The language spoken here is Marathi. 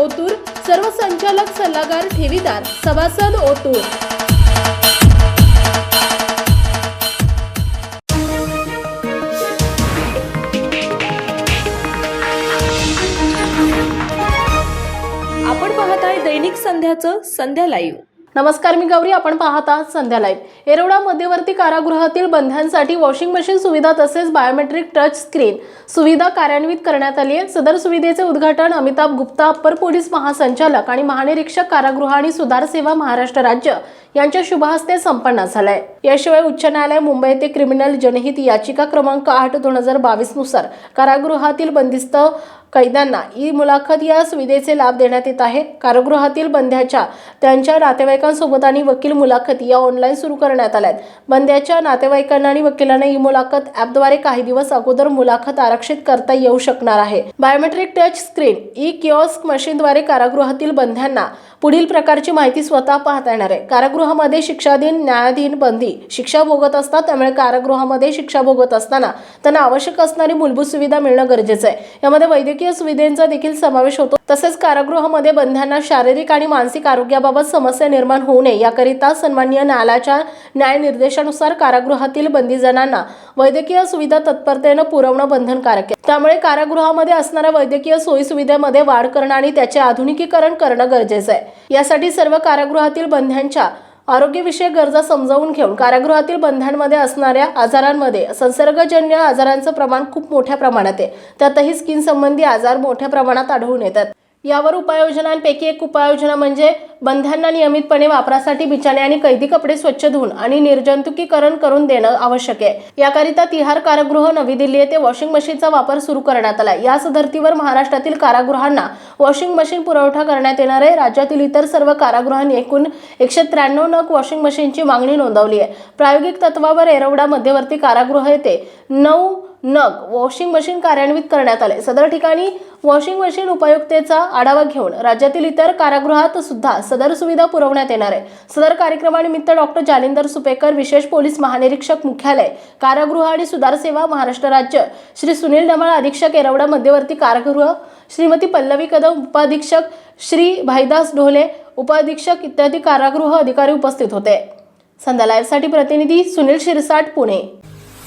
ओतूर सर्व संचालक सल्लागार ठेवीदार सभासद ओतूर. आपण पाहताय दैनिक संध्याचं संध्या लाईव्ह. नमस्कार मी गौरी. आपण पाहत आहात संध्या लाईव्ह. येरवडा मध्यवर्ती कारागृहातील बंध्यांसाठी वॉशिंग मशीन सुविधा तसेच बायोमेट्रिक टच स्क्रीन सुविधा कार्यान्वित करण्यात आली आहे. सदर सुविधेचे उद्घाटन अमिताभ गुप्ता अप्पर पोलीस महासंचालक आणि महानिरीक्षक कारागृह आणि सुधार सेवा महाराष्ट्र राज्य यांच्या शुभहस्ते संपन्न झालाय. याशिवाय उच्च न्यायालय मुंबई येथे क्रिमिनल जनहित याचिका क्रमांक आठ दोन हजार बावीसनुसार कारागृहातील बंदिस्त कैद्यांना ई मुलाखत या सुविधेचे लाभ देण्यात येत आहे. कारागृहातील बंद्याच्या त्यांच्या नातेवाईकांसोबत आणि वकील मुलाखती या ऑनलाईन सुरू करण्यात आल्या आहेत बंद्याच्या नातेवाईकांना आणि वकिलांना ई मुलाखत ॲपद्वारे काही दिवस अगोदर मुलाखत आरक्षित करता येऊ शकणार आहे. Biometric touch screen E kiosk मशीनद्वारे कारागृहातील बंध्यांना पुढील प्रकारची माहिती स्वतः पाहता येणार आहे. कारागृहामध्ये शिक्षाधीन न्यायाधीन बंदी शिक्षा भोगत असतात त्यामुळे कारागृहामध्ये शिक्षा भोगत असताना त्यांना आवश्यक असणारी मूलभूत सुविधा मिळणं गरजेचं आहे. यामध्ये वैद्यकीय सुविधेंचा देखील समावेश होतो. तसेच कारागृहामध्ये बंध्यांना शारीरिक आणि मानसिक आरोग्याबाबत समस्या निर्माण होऊ नये याकरिता सन्माननीय न्यायालयाच्या न्याय निर्देशानुसार कारागृहातील बंदीजनांना वैद्यकीय सुविधा तत्परतेनं पुरवणं बंधनकारक आहे. त्यामुळे कारागृहामध्ये असणाऱ्या वैद्यकीय सोयी सुविधेमध्ये वाढ करणं आणि त्याचे आधुनिकीकरण करणं गरजेचं आहे. यासाठी सर्व कारागृहातील बंध्यांच्या आरोग्यविषयक गरजा समजावून घेऊन कारागृहातील बंध्यांमध्ये असणाऱ्या आजारांमध्ये संसर्गजन्य आजारांचं प्रमाण खूप मोठ्या प्रमाणात आहे. त्यातही स्किन संबंधी आजार मोठ्या प्रमाणात आढळून येतात. यावर उपाययोजनांपैकी एक उपाययोजना म्हणजे बंध्यांना नियमितपणे वापरासाठी बिछाणे आणि कैदी कपडे स्वच्छ धुवून आणि निर्जंतुकीकरण करून देणं आवश्यक आहे. याकरिता तिहार कारागृह नवी दिल्ली येथे वॉशिंग मशीनचा वापर सुरू करण्यात आला याच धर्तीवर महाराष्ट्रातील कारागृहांना वॉशिंग मशीन पुरवठा करण्यात येणार आहे. राज्यातील इतर सर्व कारागृहांनी एकूण एकशे त्र्याण्णव नग वॉशिंग मशीनची मागणी नोंदवली आहे. प्रायोगिक तत्वावर एरवडा मध्यवर्ती कारागृह येथे नऊ नग वॉशिंग मशीन कार्यान्वित करण्यात आले. सदर ठिकाणी वॉशिंग मशीन उपयुक्तेचा आढावा घेऊन राज्यातील इतर कारागृहात सुद्धा सदर सुविधा पुरवण्यात येणार आहे. सदर कार्यक्रमानिमित्त डॉक्टर जालिंदर सुपेकर विशेष पोलीस महानिरीक्षक मुख्यालय कारागृह आणि सुधार सेवा महाराष्ट्र राज्य श्री सुनील डमाळ अधीक्षक येरवडा मध्यवर्ती कारागृह श्रीमती पल्लवी कदम उपाधीक्षक श्री भाईदास ढोले उपाधीक्षक इत्यादी कारागृह अधिकारी उपस्थित होते. संध्या लाईव्हसाठी प्रतिनिधी सुनील शिरसाट पुणे.